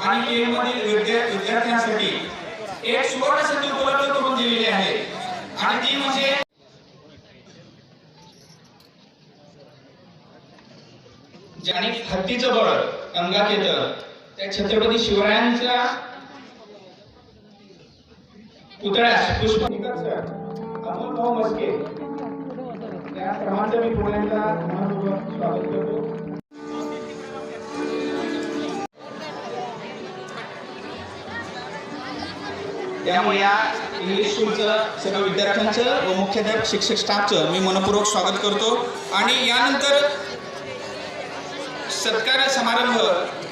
आणि केम मधील विद्यार्थ्यांसाठी एक सुवर्ण संधी उपलब्ध करून दिलेली आहे. आणि ती म्हणजे ज्याने हत्तीचं बळ अंगात येतं त्या छत्रपती शिवरायांच्या पुतळ्यास पुष्प अमोल भाऊ मस्के. या सर्वांचं मी पुण्याचा स्वागत करतो. त्यामुळे या इंग्लिश स्कूलचं सर्व विद्यार्थ्यांचं व मुख्याध्यापक शिक्षक स्टाफचं मी मनपूर्वक स्वागत करतो. आणि यानंतर सत्कार समारंभ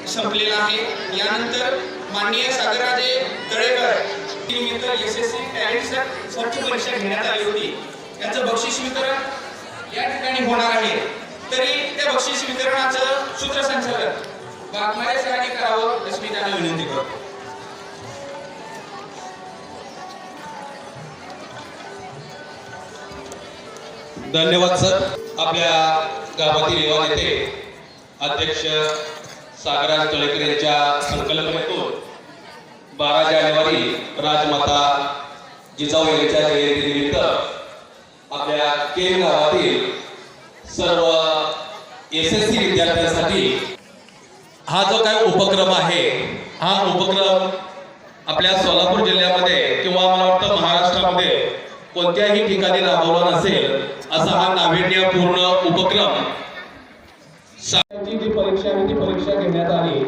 संपलेला आहे. यानंतर माननीय सागराजे तळेकर निमित्त S S C talent search परीक्षा घेण्यात आली होती. त्याचं बक्षीस वितरण या ठिकाणी होणार आहे. तरी त्या बक्षीस वितरणाचं सूत्रसंचालन वाघमारे सरांनी करावं अशी मी त्यांना विनंती करतो. धन्यवाद सर. आपल्या गावातील युवा नेते अध्यक्ष सागराज तळेकर यांच्या संकल्पनेतून बारा जानेवारी राजमाता जिजाऊ यांच्या जयंतीनिमित्त आपल्या केम गावातील सर्व एस एस सी विद्यार्थ्यांसाठी हा जो काय उपक्रम आहे हा उपक्रम आपल्या सोलापूर जिल्ह्यामध्ये किंवा मला वाटतं महाराष्ट्रामध्ये कोणत्याही ठिकाणी राबवला नसेल असा हा नाविन्यपूर्ण उपक्रम जी परीक्षा आहे ती परीक्षा घेण्यात आली.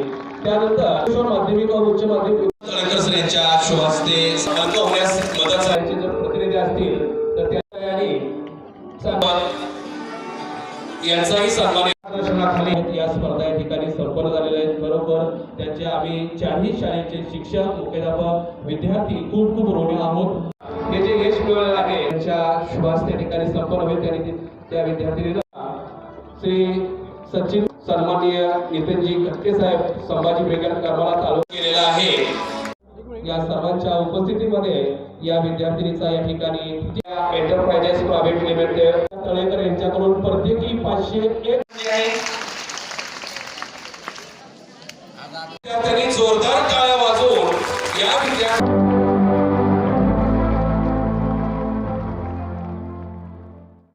त्यानंतर माध्यमिक व उच्च माध्यमिक सर यांच्या शुभ हस्ते संकल्प होण्यास मदत झाल्याचे जर प्रतिनिधी असतील तर त्या आणि यांचाही सन्मान या स्पर्धा या ठिकाणी संपन्न झालेल्या आहेत. बरोबर त्यांचे आम्ही चारही शाळेचे शिक्षक मुख्याध्यापक विद्यार्थी खूप खूप ऋणी आहोत. हे जे यश याचा श्वास त्या ठिकाणी संपन्न होईल त्या त्या विद्यार्थिनीला श्री सचिन सन्माननीय नितीनजी खटके साहेब संभाजी ब्रिगेड करमाला चालू केलेला आहे. या सर्वांच्या उपस्थितीमध्ये या विद्यार्थिनीचा या ठिकाणी एंटरप्राइजेस प्रायव्हेट लिमिटेड तळेकर यांच्याकडून प्रत्येकी पाचशे एक जोरदार काळ्या वाजवून या विद्यार्थी